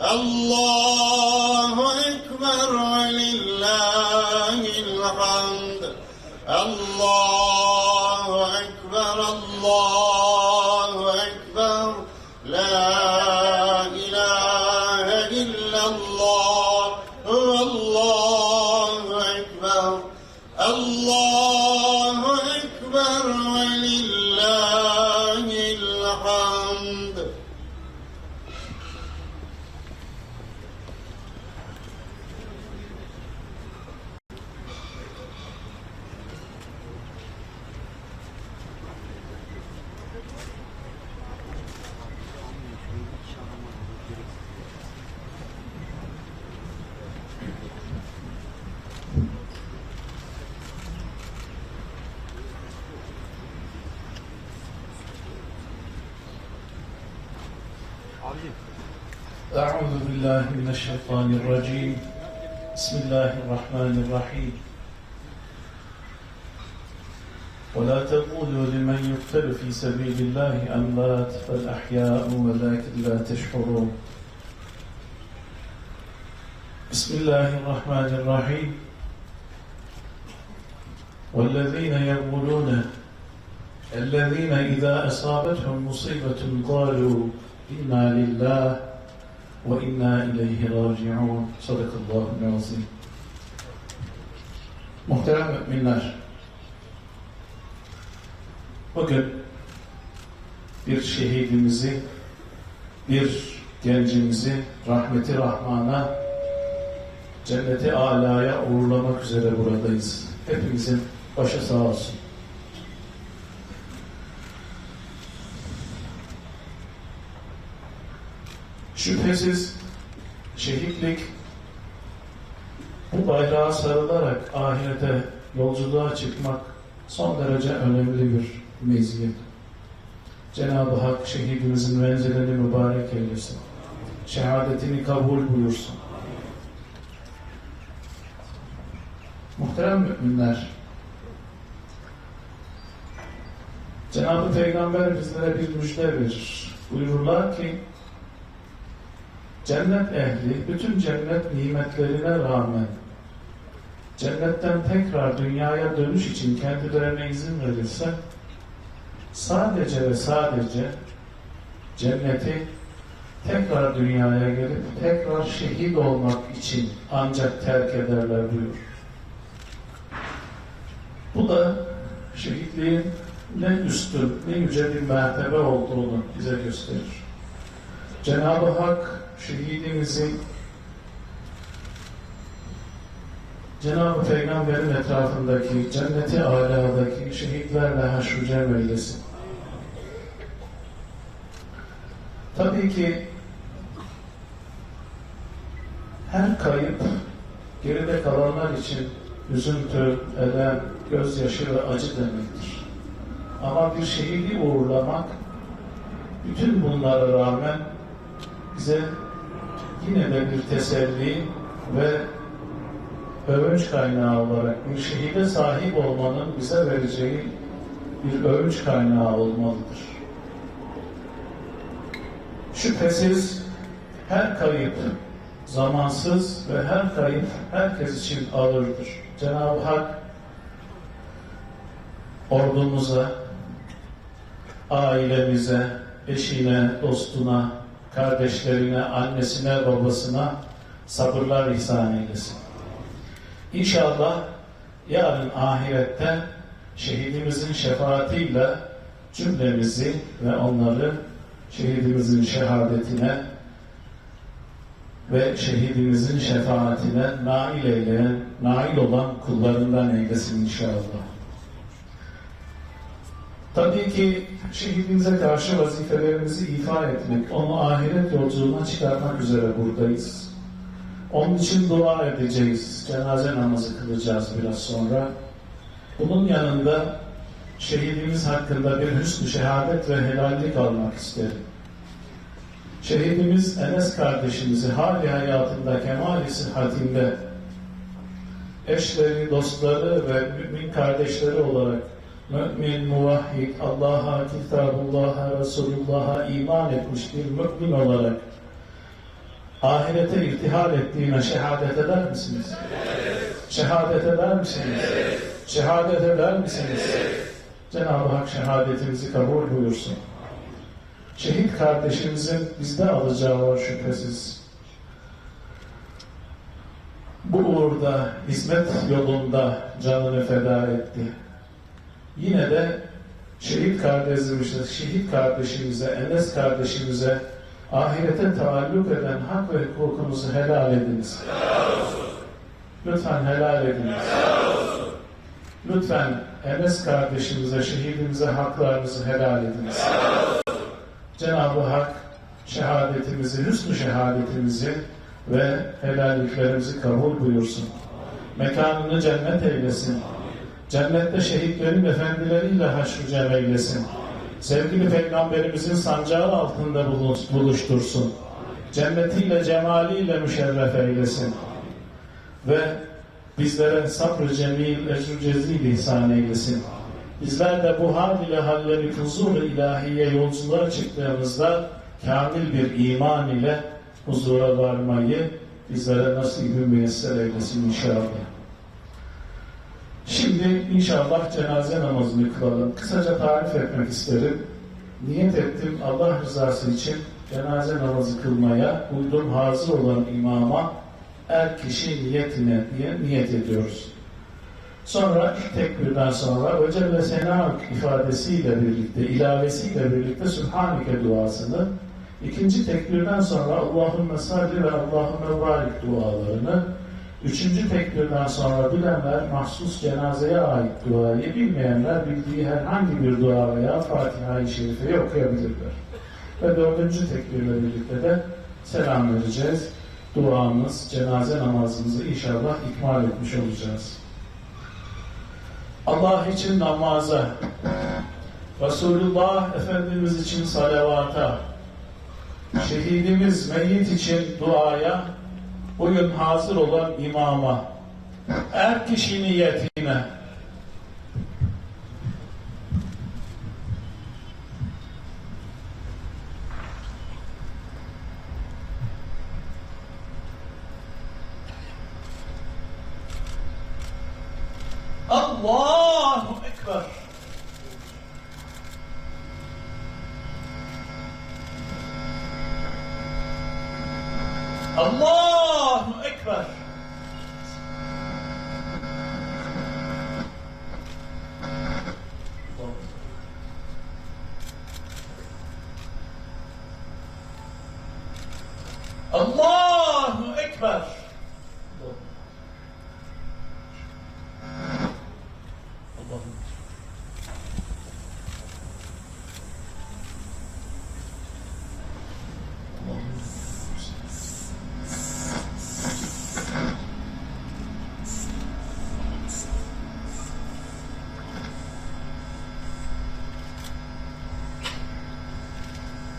الله أكبر ولله الحمد. الله أكبر الله أكبر. لا إله إلا الله والله أكبر. الله أكبر ولله الحمد أعوذ بالله من الشيطان الرجيم. بسم الله الرحمن الرحيم. ولا تقولوا لمن يقتل في سبيل الله أموات بل أحياء ولكن لا تشعرون. بسم الله الرحمن الرحيم. والذين يقولون الذين إذا أصابتهم مصيبة قالوا İnna lillah ve inna ileyhi raciun. Sadakallahu azim. Muhterem müminler, bugün bir şehidimizi, bir gencimizi rahmeti rahmana, cenneti alaya uğurlamak üzere buradayız. Hepimizin başı sağ olsun. Şüphesiz şehitlik bu bayrağa sarılarak ahirete yolculuğa çıkmak son derece önemli bir meziyet. Cenab-ı Hak şehidimizin menzilini mübarek eylesin. Şehadetini kabul buyursun. Muhterem müminler, Cenab-ı Peygamber bizlere bir müjde verir. Buyururlar ki, Cennet ehli bütün cennet nimetlerine rağmen cennetten tekrar dünyaya dönüş için kendilerine izin verirse sadece ve sadece cenneti tekrar dünyaya gelip tekrar şehit olmak için ancak terk ederler buyur. Bu da şehitliğin ne üstün, ne yüce bir mertebe olduğunu bize gösterir. Cenab-ı Hak şehidimizi Cenab-ı Peygamber'in etrafındaki cenneti aladaki şehitlerle haşr cem eylesin. Tabii ki her kayıp geride kalanlar için üzüntü, elem, gözyaşı ve acı demektir. Ama bir şehidi uğurlamak bütün bunlara rağmen bize yine de bir teselli ve övünç kaynağı olarak bir şehide sahip olmanın bize vereceği bir övünç kaynağı olmalıdır. Şüphesiz her kayıp zamansız ve her kayıp herkes için ağırdır. Cenab-ı Hak ordumuza, ailemize, eşine, dostuna, kardeşlerine, annesine, babasına sabırlar ihsan eylesin. İnşallah yarın ahirette şehidimizin şefaatiyle cümlemizi ve onları şehidimizin şehadetine ve şehidimizin şefaatine nail eyleyen, nail olan kullarından eylesin inşallah. Tabii ki şehidimize karşı vazifelerimizi ifa etmek, onu ahiret yolculuğuna çıkartmak üzere buradayız. Onun için dua edeceğiz. Cenaze namazı kılacağız biraz sonra. Bunun yanında şehidimiz hakkında bir hüsnü şehadet ve helallik almak isterim. Şehidimiz Enes kardeşimizi hali hayatında kemali sıhhatinde eşleri, dostları ve mümin kardeşleri olarak mümin, muvahhid, Allah'a, kitabullah'a, Resulullah'a iman etmiş bir mümin olarak ahirete irtihal ettiğine şehadet eder misiniz? Şehadet eder misiniz? Şehadet eder misiniz? Cenab-ı Hak şehadetimizi kabul buyursun. Şehit kardeşimizin bizde alacağı var şüphesiz. Bu uğurda, hizmet yolunda canını feda etti. Yine de şehit kardeşimize, şehit kardeşimize, Enes kardeşimize ahirete taalluk eden hak ve hukukunuzu helal ediniz. Lütfen helal ediniz. Lütfen Enes kardeşimize, şehidimize haklarınızı helal ediniz. Cenab-ı Hak şehadetimizi, hüsnü şehadetimizi ve helalliklerimizi kabul buyursun. Mekanını cennet eylesin. Cennette şehitlerin efendileriyle haşr cem eylesin. Sevgili Peygamberimizin sancağı altında buluştursun. Cennetiyle, cemaliyle müşerref eylesin. Ve bizlere sabrı cemil, ecrü cezil ihsan eylesin. Bizler de bu hal ile halleri huzur ilahiye yolculuğa çıktığımızda kamil bir iman ile huzura varmayı bizlere nasip-i müyesser eylesin inşallah. Şimdi inşallah cenaze namazını kılalım. Kısaca tarif etmek isterim. Niyet ettim Allah rızası için cenaze namazı kılmaya uydum hazır olan imama er kişi niyetine diye niyet ediyoruz. Sonra ilk tekbirden sonra ve Celle Sena ifadesiyle birlikte, ilavesiyle birlikte Sübhaneke duasını, ikinci tekbirden sonra Allahümme salli ve Allahümme barik dualarını, üçüncü tekbirden sonra bilenler mahsus cenazeye ait duayı, bilmeyenler bildiği herhangi bir dua veya Fatiha-i Şerife'yi okuyabilirler. Ve dördüncü tekbirle birlikte de selam vereceğiz. Duamız, cenaze namazımızı inşallah ikmal etmiş olacağız. Allah için namaza, Resulullah Efendimiz için salavata, şehidimiz meyyit için duaya, bugün hazır olan imama, er kişi niyetine, Allahu Ekber. Allahu Ekber. Allahu Ekber. Allah'ım.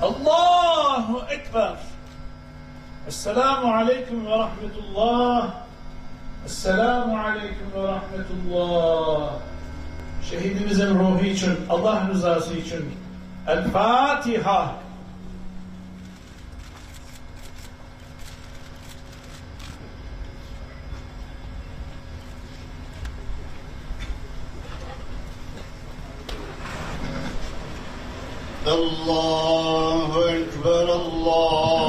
Allahu Ekber. السلام عليكم ورحمة الله Esselamu Aleyküm ve Rahmetullah. Şehidimizin ruhu için, Allah rızası için. El Fatiha. Allahu Ekber, Allah.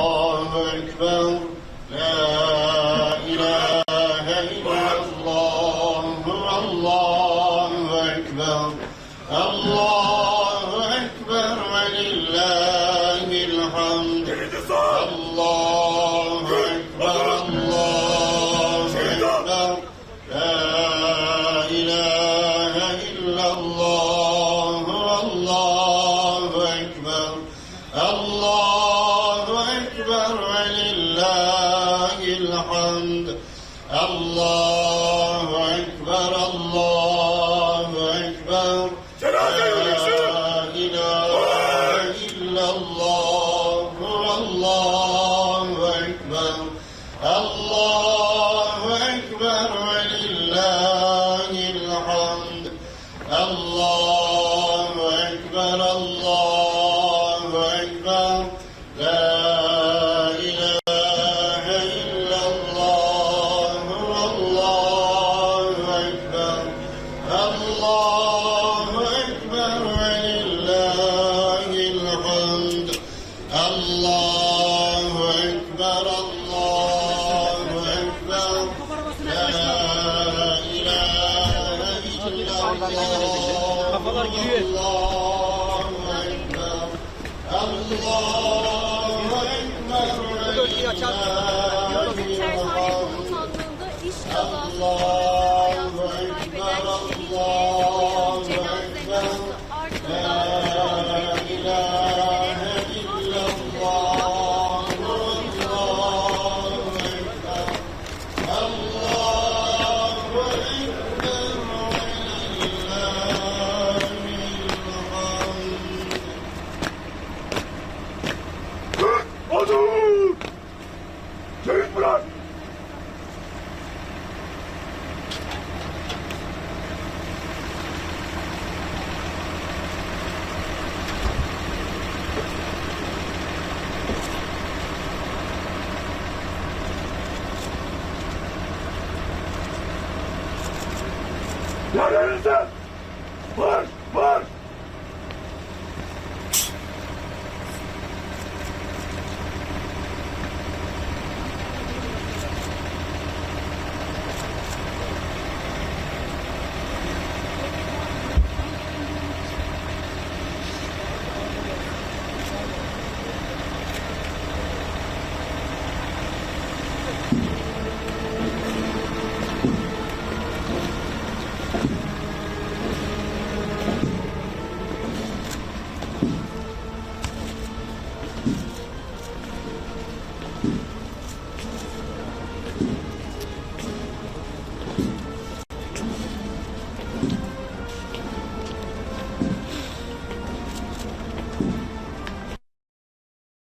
Father.